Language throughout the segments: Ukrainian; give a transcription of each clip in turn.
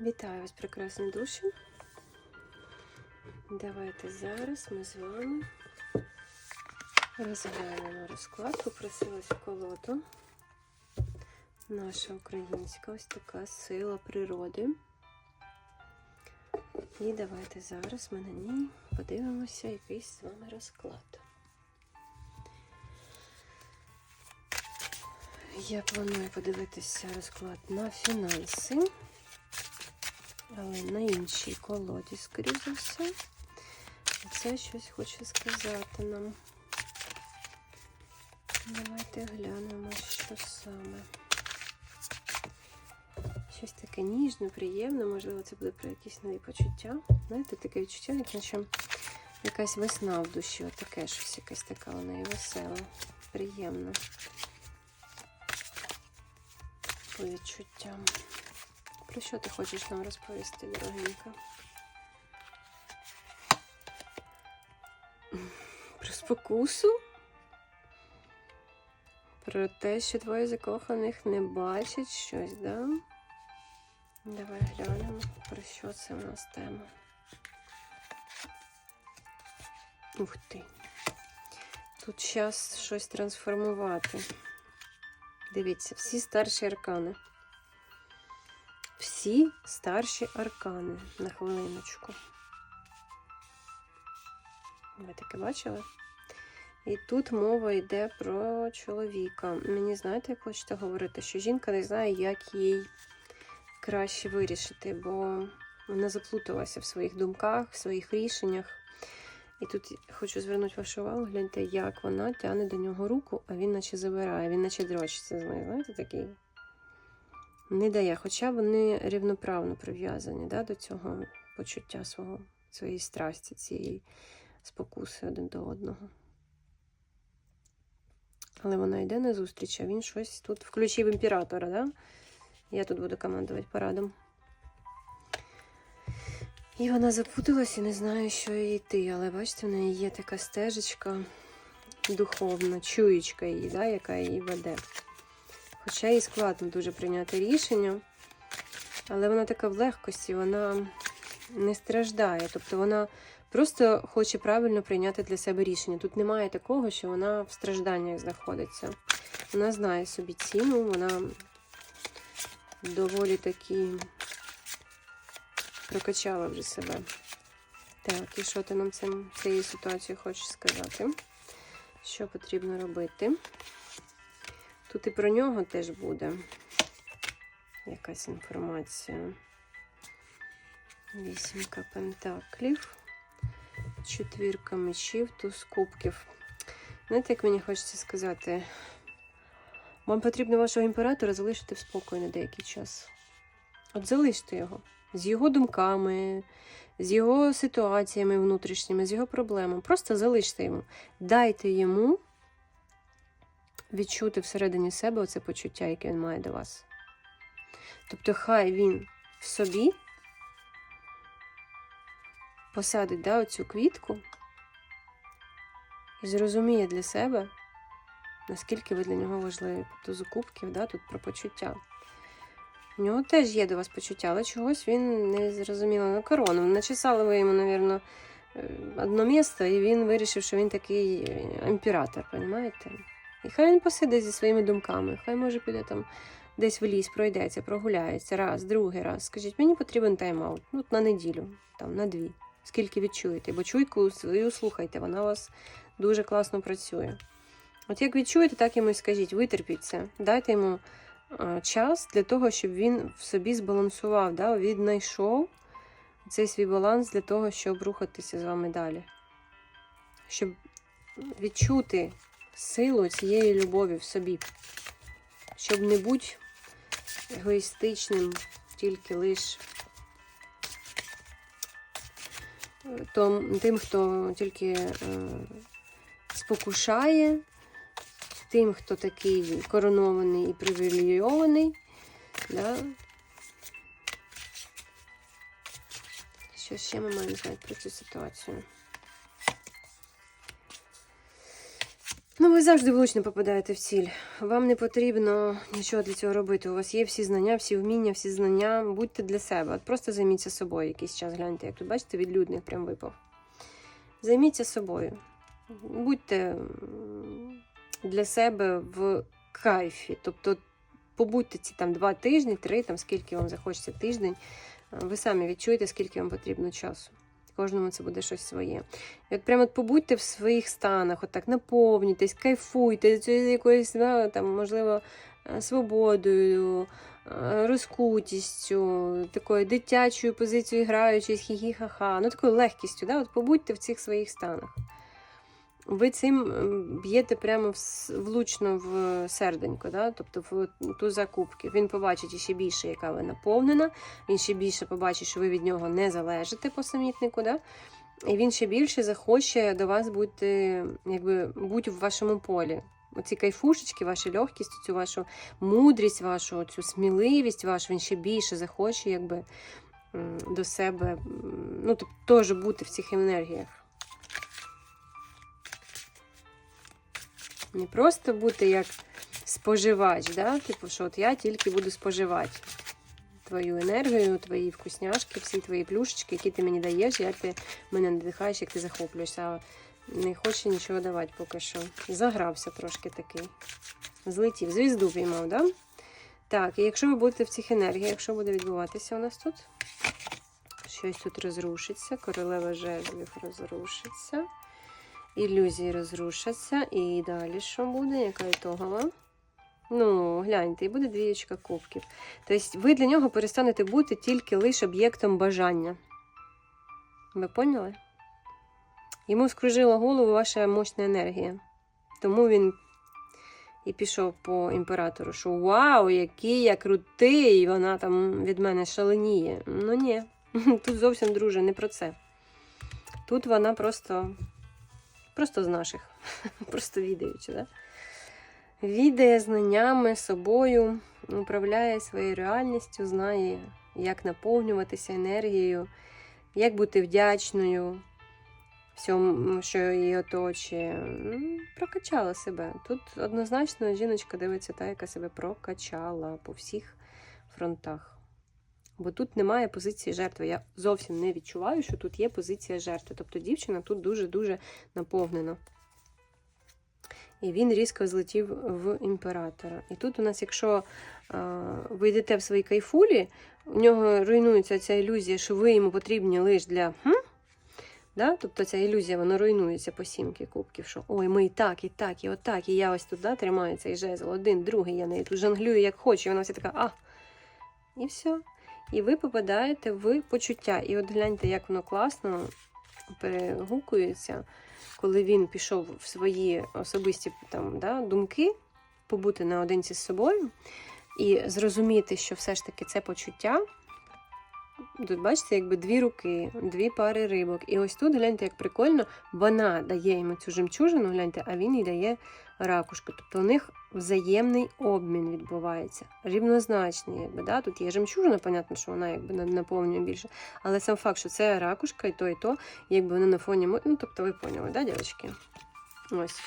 Вітаю вас, прекрасні душі. Давайте зараз ми з вами розглянемо розклад. Попросилась в колоду. Наша українська ось така сила природи. І давайте зараз ми на ній подивимося якийсь з вами розклад. Я планую подивитися розклад на фінанси, але на іншій колоді, скоріш за все. Це щось хоче сказати нам. Давайте глянемо, що саме. Щось таке ніжне, приємне, можливо, це буде про якісь нові почуття. Знаєте, таке відчуття, як наче якась весна в душі, отаке щось якась така у неї весела, приємна. По відчуттям. Про що ти хочеш нам розповісти, дорогенька? Про спокусу? Про те, що двоє закоханих не бачать щось, да? Давай глянемо, про що це у нас тема. Ух ти. Тут час щось трансформувати. Дивіться, всі старші аркани. Всі старші аркани на хвилиночку. Ви таке бачили? І тут мова йде про чоловіка. Мені знаєте, як хочете говорити, що жінка не знає, як їй краще вирішити, бо вона заплуталася в своїх думках, в своїх рішеннях. І тут хочу звернути вашу увагу, гляньте, як вона тягне до нього руку, а він наче забирає, він наче дрочиться з нею. Знаєте, такий не дає. Хоча вони рівноправно прив'язані да, до цього почуття свого, своєї страсті, цієї спокуси один до одного. Але вона йде на зустріч, а він щось тут включив імператора, да? Я тут буду командувати парадом. І вона запуталась і не знає, що їй йти. Але бачите, в неї є така стежечка духовна, чуєчка її, да, яка її веде. Хоча їй складно дуже прийняти рішення, але вона така в легкості, вона не страждає. Тобто вона просто хоче правильно прийняти для себе рішення. Тут немає такого, що вона в стражданнях знаходиться. Вона знає собі ціну, вона доволі таки прокачала вже себе. Так, і що ти нам цим, цією ситуацією хочеш сказати? Що потрібно робити? Тут і про нього теж буде якась інформація. Вісімка пентаклів, четвірка мечів, туз кубків. Знаєте, як мені хочеться сказати, вам потрібно вашого імператора залишити в спокої на деякий час. От залиште його з його думками, з його ситуаціями внутрішніми, з його проблемами. Просто залиште йому. Дайте йому відчути всередині себе оце почуття, яке він має до вас. Тобто, хай він в собі посадить да, оцю квітку і зрозуміє для себе, наскільки ви для нього важливі. Тобто з да, тут про почуття. У нього теж є до вас почуття, але чогось він не зрозуміло на корону. Начесали ви йому, мабуть, одне місце, і він вирішив, що він такий е, імператор, розумієте? І хай він посидить зі своїми думками, хай може піде там десь в ліс, пройдеться, прогуляється раз, другий раз. Скажіть, мені потрібен тайм-аут, ну, на неділю, там, на дві. Скільки відчуєте, бо чуйку свою слухайте, вона у вас дуже класно працює. От як відчуєте, так йому і скажіть, витерпіть це, дайте йому час для того, щоб він в собі збалансував, да, віднайшов цей свій баланс для того, щоб рухатися з вами далі. Щоб відчути силу цієї любові в собі, щоб не бути егоїстичним тільки лиш тим, хто тільки е, спокушає, тим, хто такий коронований і привілейований. Да? Що ще ми маємо знати про цю ситуацію? Ну, ви завжди влучно попадаєте в ціль. Вам не потрібно нічого для цього робити. У вас є всі знання, всі вміння, всі знання. Будьте для себе. От просто займіться собою якийсь час. Гляньте, як тут бачите, відлюдник прям випав. Займіться собою. Будьте для себе в кайфі. Тобто побудьте ці там два тижні, три, там скільки вам захочеться тиждень. Ви самі відчуєте, скільки вам потрібно часу. Кожному це буде щось своє. І от прямо от побудьте в своїх станах, от так наповнюйтесь, кайфуйте якоюсь, да, там, можливо, е, свободою, е, розкутістю, такою дитячою позицією граючись, хі-хі-ха-ха, ну такою легкістю. Да? От побудьте в цих своїх станах. Ви цим б'єте прямо влучно в серденько, да? тобто в ту закупки. Він побачить ще більше, яка ви наповнена, він ще більше побачить, що ви від нього не залежите по самітнику. Да? І він ще більше захоче до вас бути, якби бути в вашому полі. Оці кайфушечки, ваша легкість, цю вашу мудрість, вашу цю сміливість вашу, він ще більше захоче, якби до себе, ну, тобто теж бути в цих енергіях. Не просто бути як споживач, да? типу, що от я тільки буду споживати твою енергію, твої вкусняшки, всі твої плюшечки, які ти мені даєш, як ти мене надихаєш, як ти захоплюєшся. Не хоче нічого давати поки що. Загрався трошки такий. Злетів, звізду піймав, да? Так, і якщо ви будете в цих енергіях, що буде відбуватися у нас тут? Щось тут розрушиться, королева жезлів розрушиться. Ілюзії розрушаться. І далі що буде? Яка ітогова? Ну, гляньте, і буде двієчка кубків. Тобто ви для нього перестанете бути тільки лише об'єктом бажання. Ви поняли? Йому скружила голову ваша мощна енергія. Тому він і пішов по імператору, що вау, який я крутий! Вона там від мене шаленіє. Ну ні, тут зовсім, друже, не про це. Тут вона просто, просто з наших, просто відаючи, да? відає знаннями собою, управляє своєю реальністю, знає, як наповнюватися енергією, як бути вдячною всьому, що її оточує. Прокачала себе. Тут однозначно жіночка дивиться та, яка себе прокачала по всіх фронтах. Бо тут немає позиції жертви. Я зовсім не відчуваю, що тут є позиція жертви. Тобто дівчина тут дуже-дуже наповнена. І він різко злетів в імператора. І тут у нас, якщо ви йдете в своїй кайфулі, у нього руйнується ця ілюзія, що ви йому потрібні лише для. Хм? Да? Тобто ця ілюзія вона руйнується по сімки кубків, що ой, ми і так, і так, і отак, і я ось тут да, тримаю цей жезл, один, другий, я нею тут жонглюю як хочу, і вона вся така, а. І все. І ви попадаєте в почуття. І от гляньте, як воно класно перегукується, коли він пішов в свої особисті там, да, думки, побути наодинці з собою і зрозуміти, що все ж таки це почуття. Тут, бачите, якби дві руки, дві пари рибок. І ось тут, гляньте, як прикольно, вона дає йому цю жемчужину, гляньте, а він їй дає ракушку. Тобто у них взаємний обмін відбувається. Рівнозначний, якби, да? Тут є жемчужина, понятно, що вона якби наповнює більше. Але сам факт, що це ракушка, і то, і то, якби вони на фоні. Ну, тобто, ви поняли, да, дівчатки? Ось.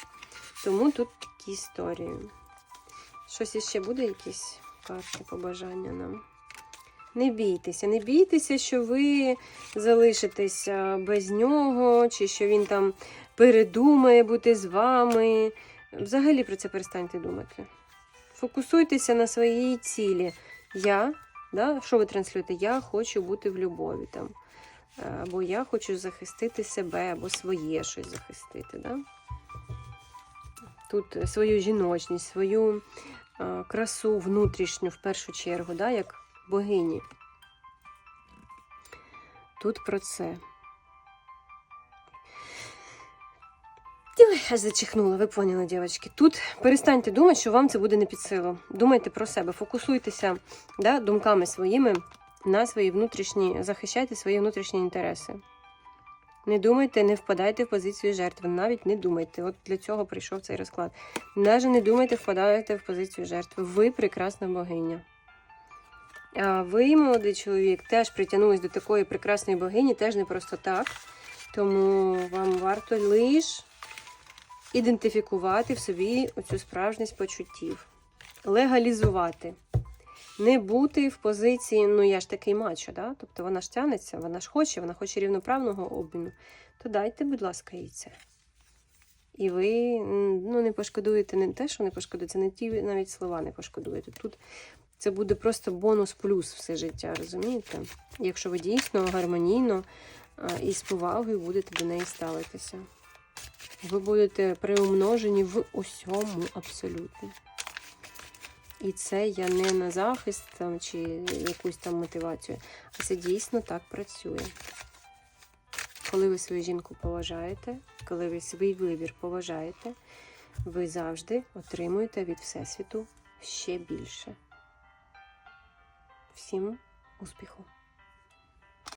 Тому тут такі історії. Щось іще буде, якісь карти побажання нам. Не бійтеся, не бійтеся, що ви залишитеся без нього, чи що він там передумає бути з вами. Взагалі про це перестаньте думати. Фокусуйтеся на своїй цілі. Я, да, що ви транслюєте? Я хочу бути в любові там. Або я хочу захистити себе, або своє щось захистити. Да? Тут свою жіночність, свою е, красу внутрішню в першу чергу, да, як богині. Тут про це. Ой, аж зачихнула, ви поняли, дівчатки. Тут перестаньте думати, що вам це буде не під силу. Думайте про себе, фокусуйтеся да, думками своїми на свої внутрішні, захищайте свої внутрішні інтереси. Не думайте, не впадайте в позицію жертви, навіть не думайте. От для цього прийшов цей розклад. Навіть не думайте, впадаєте в позицію жертви. Ви прекрасна богиня. Ви, молодий чоловік, теж притягнулись до такої прекрасної богині, теж не просто так. Тому вам варто лиш ідентифікувати в собі оцю справжність почуттів, легалізувати. Не бути в позиції, ну я ж такий мачо, да? тобто вона ж тянеться, вона ж хоче, вона хоче рівноправного обміну. То дайте, будь ласка, їй це. І ви ну, не пошкодуєте не те, що не пошкодуєте, не ті навіть слова не пошкодуєте. Тут це буде просто бонус плюс все життя, розумієте? Якщо ви дійсно гармонійно і з повагою будете до неї ставитися. Ви будете приумножені в усьому абсолютно. І це я не на захист там, чи якусь там мотивацію, а це дійсно так працює. Коли ви свою жінку поважаєте, коли ви свій вибір поважаєте, ви завжди отримуєте від Всесвіту ще більше. Всім успіху!